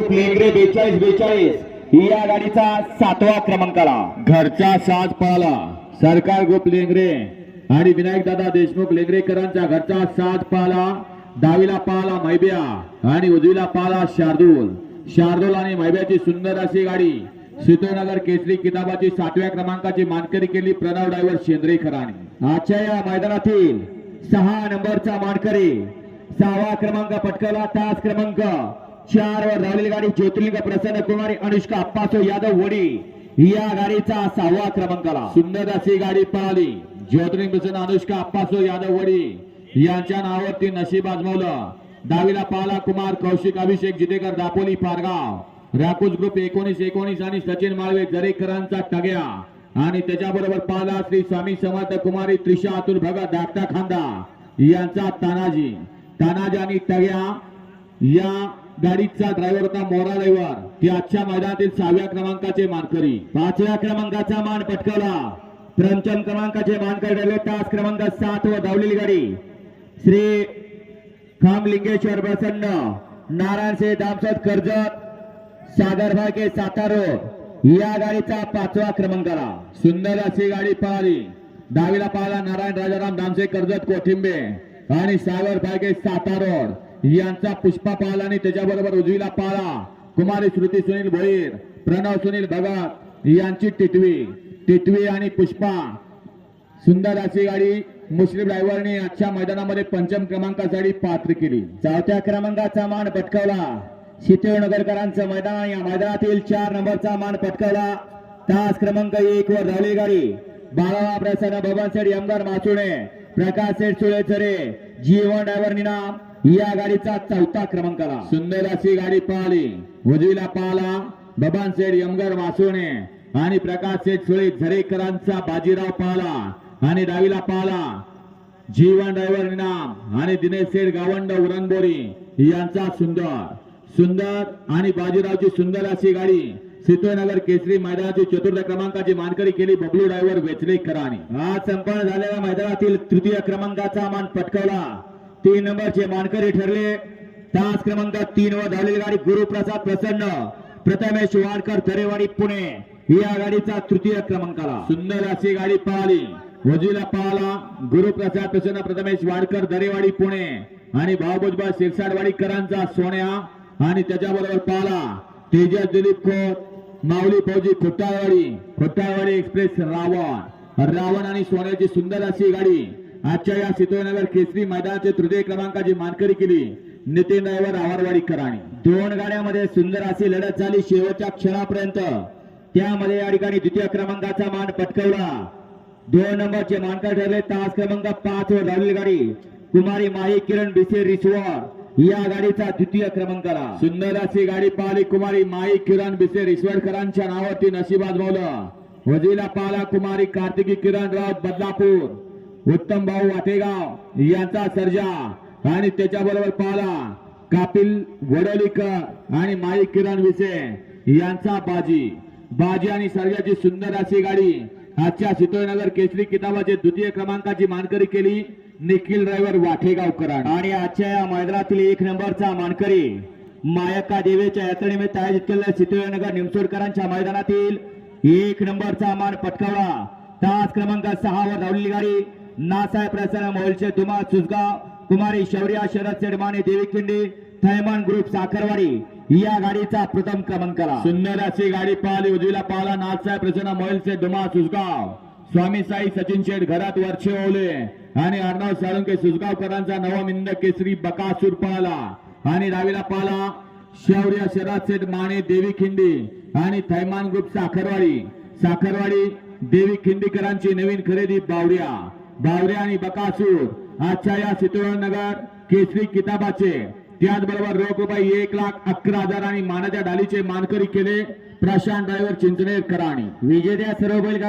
लेंगरे बेचाळीस बेचाळीस. या गाडीचा सातवा क्रमांकाला. घरचा साज पळाला सरकार ग्रुप लेंगरे आणि विनायक दादा देशमुख लेंगरेकरांचा घरचा साज पळाला डावीला पाला मैब्या आणि उजवीला पाला शार्दूल. शार्दूल आणि मैब्याची सुंदर अशी गाडी. सीतोनगर केसरी किताबाची सातव्या क्रमांकाची मानकरी केली प्रणव ड्रायव्हर शेंद्रेकरांनी आजच्या या मैदानातील सहा नंबरचा मानकरी. सहावा क्रमांक पटकावला. तास क्रमांक चार वर धावलेली गाडी ज्योतिर्लिंग प्रसन्न कुमारी अनुष्का अप्पासो यादव वडी. या गाडीचा सहावा क्रमांकाला. सुंदर अशी गाडी पळाली. ज्योतिर्लिंग प्रसन्न अनुष्का अप्पासो यादव वडी. यांच्या नावावरती नशीब आजमावलं. डावीला पाला कुमार कौशिक अभिषेक जितेकर दापोली पारगाव. राकुज ग्रुप एकोणीस एकोणीस आणि सचिन माळवे जरेकरांचा टग्या. आणि त्याच्याबरोबर पाला श्री स्वामी समर्थ कुमारी त्रिशा अतुल भगत धाकटा खांदा. यांचा तानाजी. तानाजी आणि टग्या या गाडीचा ड्रायव्हर होता मोरा रविवार. ती आजच्या मैदानातील सहाव्या क्रमांकाचे मानकरी. पाचव्या क्रमांकाचा मान पटकावला. प्रंचम क्रमांकाचे मानकरी ठरले. तास क्रमांक सात व धावलेली गाडी. श्री खामलिंगेश्वर प्रसन्न. नारायण से दामसद कर्जत. सागर भागे सातारो. या गाडीचा पाचवा क्रमांकाला. सुंदर अशी गाडी पळाली दहावीला पाहिला नारायण राजाराम दामसे कर्जत कोथिंबे आणि सागर भागे सातारोड. यांचा पुष्पा पाहिला आणि त्याच्याबरोबर उजवीला पाळा कुमारी श्रुती सुनील भोईर प्रणव सुनील भगत यांची टिटवी. टिटवी आणि पुष्पा. सुंदर अशी गाडी मुस्लिम ड्रायव्हरने आजच्या मैदानामध्ये पंचम क्रमांकासाठी पात्र केली. चौथ्या क्रमांकाचा मान पटकावला. नगरकरांचं मैदान या मैदानातील चार नंबरचा मान पटकावला. तास क्रमांक एक वर धावली गाडी. बाळावा प्रसन्न भवन सेठ यमगर मासुणे प्रकाश सेठ सुळेचरे जीवन ड्रायव्हर निनाम या गाडीचा चौथा क्रमांकाला सुंदर अशी गाडी पळाली उजवीला पाहला बबान शेठ यमगर वासोणे आणि प्रकाश शेठ सुळे झरेकरांचा बाजीराव पाहला आणि डावीला पाहला जीवन ड्रायव्हर इनाम आणि दिनेश शेठ गावंड उरणबोरी यांचा सुंदर. सुंदर आणि बाजीरावची सुंदर अशी गाडी सितोयनगर केसरी मैदानाची चतुर्थ क्रमांकाची मानकरी केली बबलू ड्रायव्हर वेचलेकरांनी आज संपन्न झालेल्या मैदानातील तृतीय क्रमांकाचा मान पटकावला. तीन नंबरचे मानकरी ठरले तास क्रमांक तीन वर धावलेली गाडी गुरुप्रसाद प्रसन्न प्रथमेश वाडकर तरेवाडी पुणे. या गाडीचा तृतीय क्रमांकाला. सुंदर अशी गाडी पळाली वजीला पळाला गुरुप्रसाद प्रसन्न प्रथमेश वाडकर दरेवाडी पुणे. आणि भाऊभुजबा शिरसाडवाडीकरांचा सोन्या आणि त्याच्याबरोबर पाला तेजस दिलीप खोत माऊली फौजी खोटाळवाडी खोटाळवाडी एक्सप्रेस रावण. रावण आणि सोन्याची सुंदर अशी गाडी. आजच्या या सिद्धनगर केसरी मैदानाचे तृतीय क्रमांकाची मानकरी केली. नितीन ड्रायव्हर आवारवाडीकरांनी दोन गाड्यामध्ये सुंदर अशी लढत झाली शेवटच्या क्षणापर्यंत. त्यामध्ये या ठिकाणी द्वितीय क्रमांकाचा मान पटकवला. दोन नंबरचे मानकर ठरले. तास क्रमांक पाच वर धावलेली गाडी. कुमारी माही किरण बिसे रिश्वर या गाडीचा द्वितीय क्रमांकाला. सुंदर अशी गाडी पाहिली. कुमारी माई किरण बिसे रिश्वरकरांच्या नावावरती नशीब आजमावलं वजीला पाला कुमारी कार्तिकी किरण राव बदलापूर. उत्तम भाऊ वाटेगाव यांचा सर्जा आणि त्याच्याबरोबर पाला कापिल वडोलीकर आणि माई किरण विसे यांचा बाजी. बाजी आणि सर्जाची सुंदर अशी गाडी. आजच्या सितोयनगर केसरी किताबाचे द्वितीय क्रमांकाची मानकरी केली निखिल ड्रायव्हर वाठेगावकरांनी आणि आजच्या या मैदानातील एक नंबरचा मानकरी मायक्का देवीच्या यात्रेनिमित्त आयोजित केलेल्या सितोयनगर निमसोडकरांच्या मैदानातील एक नंबरचा मान पटकावला. तास क्रमांक सहावर धावलेली गाडी. नासाहेब प्रसन्न मोलचे धुमा सुजगाव कुमारी शौर्या शरद सेडमाने देवीखिंडी थैमान ग्रुप साखरवाडी या गाडीचा प्रथम क्रमांकाला सुंदर अशी गाडी पाहिली उजवीला पाहला नाथसाहेब प्रसन्न मोहिलचे धुमा सुजगाव स्वामी साई सचिन शेठ घरात वर्षे ओले आणि अर्णव साळुंके सुजगावकरांचा नवमिंद केसरी बकासूर पळाला आणि डावीला पाला शौर्य शरद सेठ माने देवी खिंडी आणि थैमान ग्रुप साखरवाडी. साखरवाडी देवी खिंडीकरांची नवीन खरेदी बावड्या. बावड्या आणि बकासूर आजच्या या नगर केसरी किताबाचे. त्याचबरोबर रोख रुपये एक लाख अकरा हजार आणि मानाच्या डालीचे मानकरी केले प्रशांत ड्रायव्हर चिंचणे कराणी विजेत्या सर्व बैलगाडी